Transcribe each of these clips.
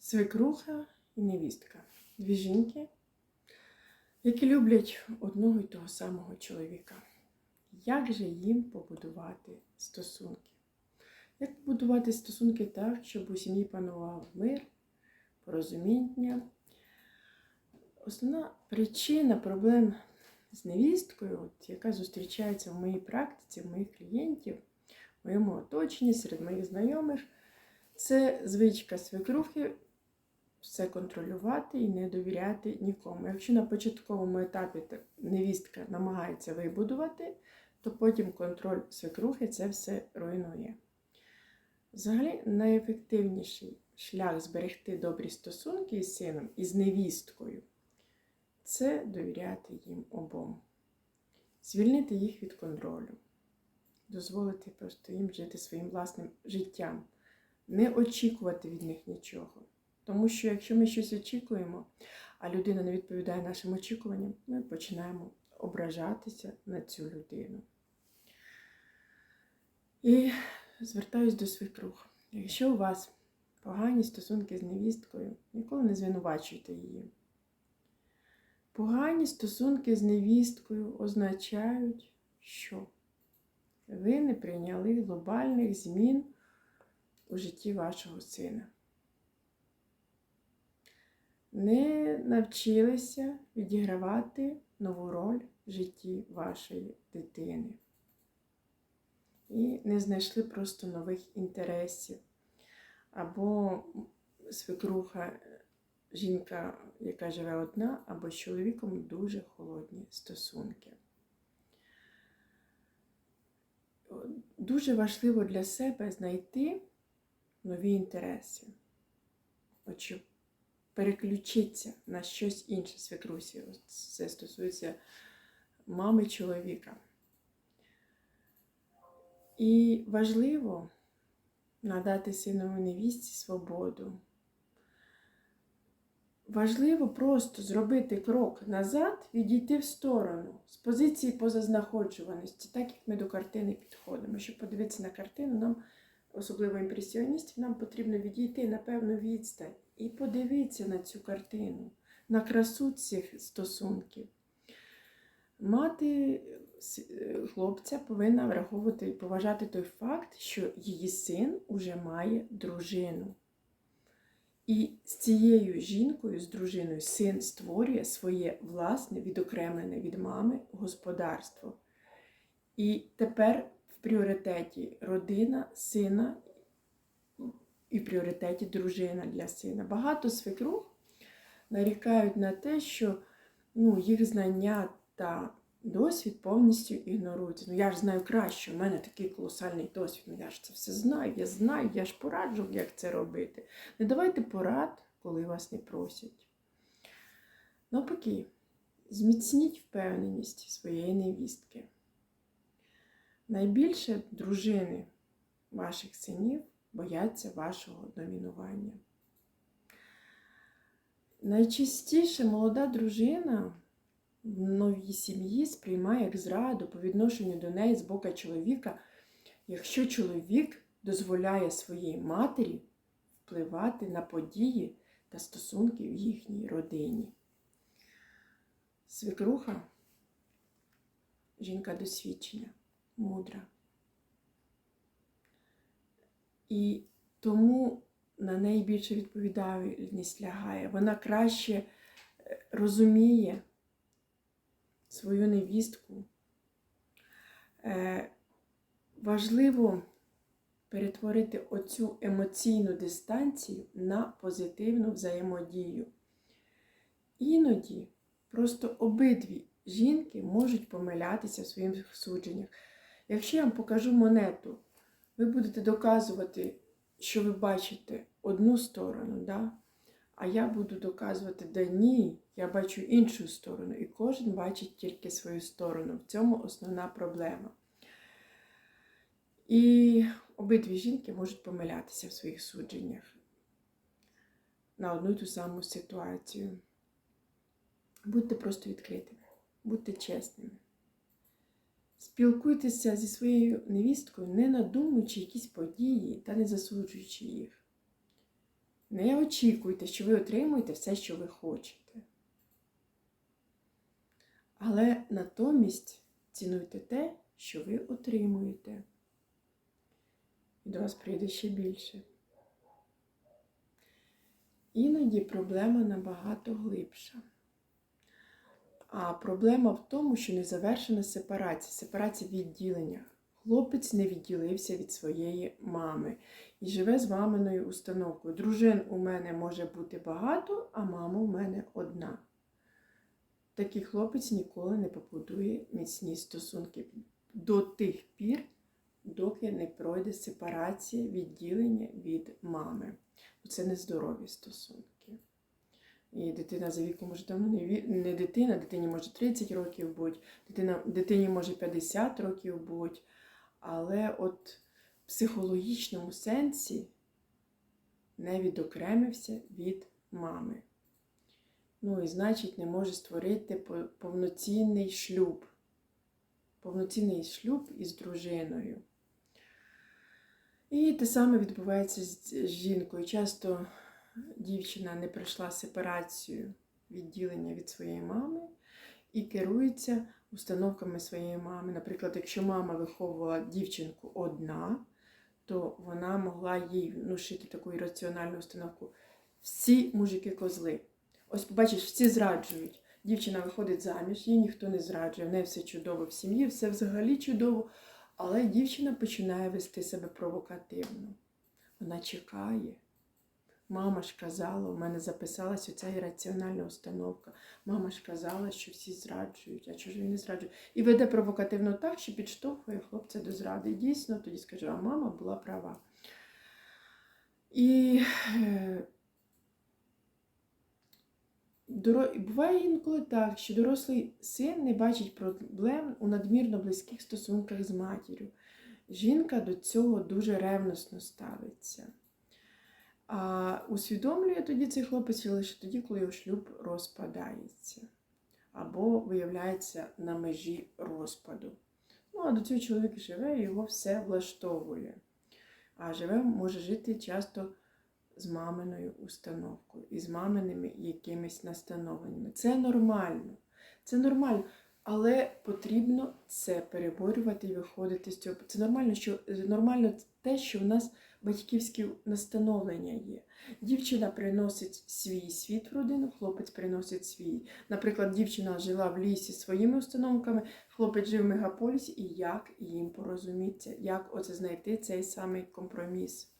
свекруха і невістка. Дві жінки, які люблять одного й того самого чоловіка. Як же їм побудувати стосунки? Як побудувати стосунки так, щоб у сім'ї панував мир, порозуміння? Основна причина проблем з невісткою, от, яка зустрічається в моїй практиці, в моїх клієнтів, в моєму оточенні, серед моїх знайомих, це звичка свекрухи все контролювати і не довіряти нікому. Якщо на початковому етапі невістка намагається вибудувати, то потім контроль свекрухи це все руйнує. Взагалі, найефективніший шлях зберегти добрі стосунки із сином і з невісткою це довіряти їм обом, звільнити їх від контролю, дозволити просто їм жити своїм власним життям, не очікувати від них нічого. Тому що якщо ми щось очікуємо, а людина не відповідає нашим очікуванням, ми починаємо ображатися на цю людину. І звертаюсь до свекрух. Якщо у вас погані стосунки з невісткою, ніколи не звинувачуйте її. Погані стосунки з невісткою означають, що ви не прийняли глобальних змін у житті вашого сина. Не навчилися відігравати нову роль в житті вашої дитини. І не знайшли просто нових інтересів. Або свекруха жінка, яка живе одна, або з чоловіком дуже холодні стосунки. Дуже важливо для себе знайти нові інтереси. Переключитися на щось інше свекрусі. Це стосується мами чоловіка. І важливо надати синові невістці свободу. Важливо просто зробити крок назад, відійти в сторону з позиції позазнаходжуваності, так як ми до картини підходимо. Щоб подивитися на картину, нам, особливо імпресіоністів, нам потрібно відійти на певну відстань і подивитися на цю картину, на красу цих стосунків. Мати хлопця повинна враховувати і поважати той факт, що її син уже має дружину. І з цією жінкою, з дружиною, син створює своє власне, відокремлене від мами господарство. І тепер пріоритеті родина, сина і в пріоритеті дружина для сина. Багато свекрух нарікають на те, що ну, їх знання та досвід повністю ігноруються. Ну я ж знаю краще, у мене такий колосальний досвід, ну я ж це все знаю, я знаю, я ж пораджу, як це робити. Не давайте порад, коли вас не просять. Навпаки, зміцніть впевненість своєї невістки. Найбільше дружини ваших синів бояться вашого домінування. Найчастіше молода дружина в новій сім'ї сприймає як зраду по відношенню до неї з боку чоловіка, якщо чоловік дозволяє своїй матері впливати на події та стосунки в їхній родині. Свекруха жінка досвідчена, мудра. І тому на неї більше відповідальність лягає. Вона краще е, розуміє свою невістку. Е, важливо перетворити оцю емоційну дистанцію на позитивну взаємодію. Іноді просто обидві жінки можуть помилятися в своїх судженнях. Якщо я вам покажу монету, ви будете доказувати, що ви бачите одну сторону, да? а я буду доказувати, да ні, я бачу іншу сторону, і кожен бачить тільки свою сторону. В цьому основна проблема. І обидві жінки можуть помилятися в своїх судженнях на одну й ту саму ситуацію. Будьте просто відкритими, будьте чесними. Спілкуйтеся зі своєю невісткою, не надумуючи якісь події та не засуджуючи їх. Не очікуйте, що ви отримуєте все, що ви хочете. Але натомість цінуйте те, що ви отримуєте. І до вас прийде ще більше. Іноді проблема набагато глибша. А проблема в тому, що не завершена сепарація, сепарація відділення. Хлопець не відділився від своєї мами і живе з маминою установкою. Дружин у мене може бути багато, а мама у мене одна. Такий хлопець ніколи не побудує міцні стосунки до тих пір, доки не пройде сепарація, відділення від мами. Це нездорові стосунки. І дитина за віком може давно не, не дитина, дитині може 30 років бути, дитина, дитині може 50 років бути. Але от в психологічному сенсі не відокремився від мами. Ну і значить, не може створити повноцінний шлюб. Повноцінний шлюб із дружиною. І те саме відбувається з жінкою. Часто дівчина не пройшла сепарацію відділення від своєї мами і керується установками своєї мами. Наприклад, якщо мама виховувала дівчинку одна, то вона могла їй внушити таку ірраціональну установку. Всі мужики козли. Ось побачиш, всі зраджують. Дівчина виходить заміж, їй ніхто не зраджує, в неї все чудово в сім'ї, все взагалі чудово. Але дівчина починає вести себе провокативно. Вона чекає. Мама ж казала, у мене записалась оця ірраціональна установка. Мама ж казала, що всі зраджують, а чого ж він не зраджує? І веде провокативно так, що підштовхує хлопця до зради. Дійсно, тоді скаже, а мама була права. І е, буває інколи так, що дорослий син не бачить проблем у надмірно близьких стосунках з матір'ю. Жінка до цього дуже ревносно ставиться. А усвідомлює тоді цей хлопець лише тоді, коли його шлюб розпадається або виявляється на межі розпаду. Ну, а до цього чоловік живе і його все влаштовує. А живе може жити часто з маминою установкою і з маминими якимись настановленнями. Це нормально. Це нормально. Але потрібно це переборювати і виходити з цього. Це нормально, що нормально те, що в нас батьківські настановлення є. Дівчина приносить свій світ в родину, хлопець приносить свій. Наприклад, дівчина жила в лісі своїми установками, хлопець жив в мегаполісі, і як їм порозуміться, як оце знайти цей самий компроміс.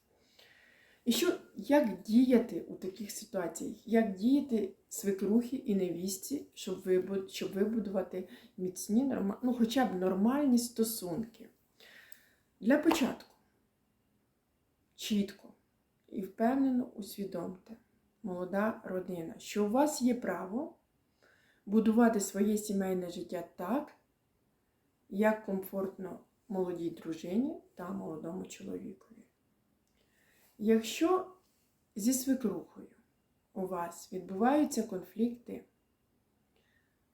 І що, як діяти у таких ситуаціях? Як діяти свекрухі і невістці, щоб, щоб вибудувати міцні, ну, хоча б нормальні стосунки? Для початку чітко і впевнено усвідомте, молода родина, що у вас є право будувати своє сімейне життя так, як комфортно молодій дружині та молодому чоловікові. Якщо зі свекрухою у вас відбуваються конфлікти,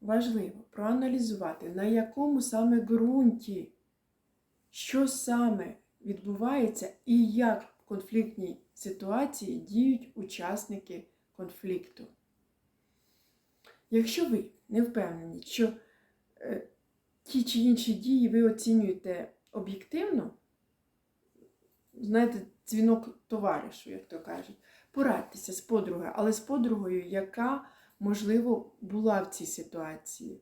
важливо проаналізувати, на якому саме ґрунті, що саме відбувається і як конфліктній ситуації діють учасники конфлікту. Якщо ви не впевнені, що е, ті чи інші дії ви оцінюєте об'єктивно, знаєте, дзвінок товаришу, як то кажуть, порадьтеся з подругою, але з подругою, яка, можливо, була в цій ситуації.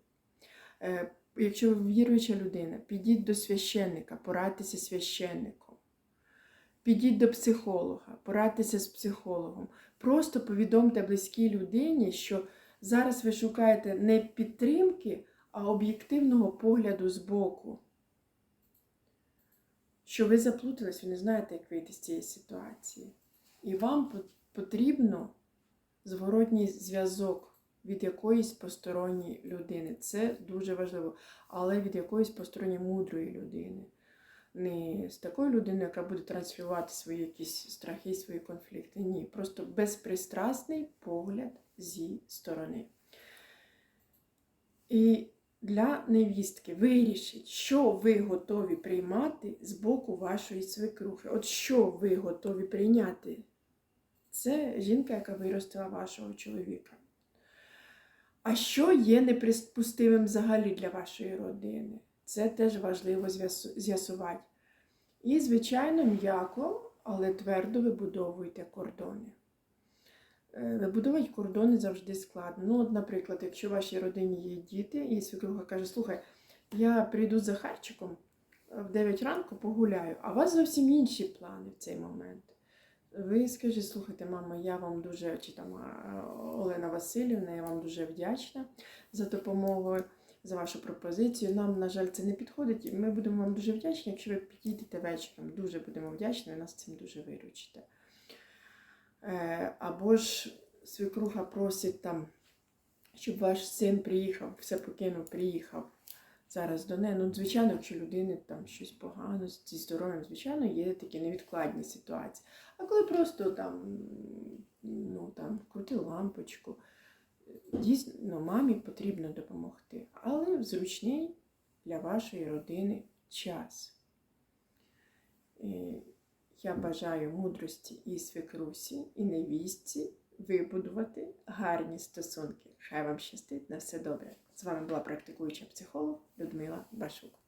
Е, Якщо ви віруюча людина, підіть до священника, порадьтеся з священником. Підіть до психолога, порадьтеся з психологом. Просто повідомте близькій людині, що зараз ви шукаєте не підтримки, а об'єктивного погляду збоку. Що ви заплутались, ви не знаєте, як вийти з цієї ситуації. І вам по- потрібно зворотній зв'язок від якоїсь посторонньої людини. Це дуже важливо, але від якоїсь посторонньої мудрої людини. Не з такої людини, яка буде транслювати свої якісь страхи, свої конфлікти. Ні, просто безпристрасний погляд зі сторони. І для невістки вирішіть, що ви готові приймати з боку вашої свекрухи. От що ви готові прийняти? Це жінка, яка виростила вашого чоловіка. А що є неприпустимим взагалі для вашої родини? Це теж важливо з'ясувати. І, звичайно, м'яко, але твердо вибудовуйте кордони. Е, Вибудовувати кордони завжди складно. Ну, от, наприклад, якщо в вашій родині є діти, і свекруха каже, слухай, я прийду за харчиком в 9 ранку погуляю, а у вас зовсім інші плани в цей момент. Ви скажіть, слухайте, мамо, я вам дуже, чи там Олена Васильівна, я вам дуже вдячна за допомогу, за вашу пропозицію. Нам, на жаль, це не підходить. Ми будемо вам дуже вдячні, якщо ви підійдете вечором. Дуже будемо вдячні, ви нас цим дуже виручите. Е, або ж свекруха просить там, щоб ваш син приїхав, все покинув, приїхав зараз до неї. Ну, звичайно, якщо людини там щось погано зі здоров'ям, звичайно, є такі невідкладні ситуації. А коли просто там, ну, там, крути лампочку, дійсно, мамі потрібно допомогти, але в зручний для вашої родини час. Я бажаю мудрості і свекрусі, і невістці вибудувати гарні стосунки. Хай вам щастить на все добре. З вами була практикуюча психолог Людмила Башук.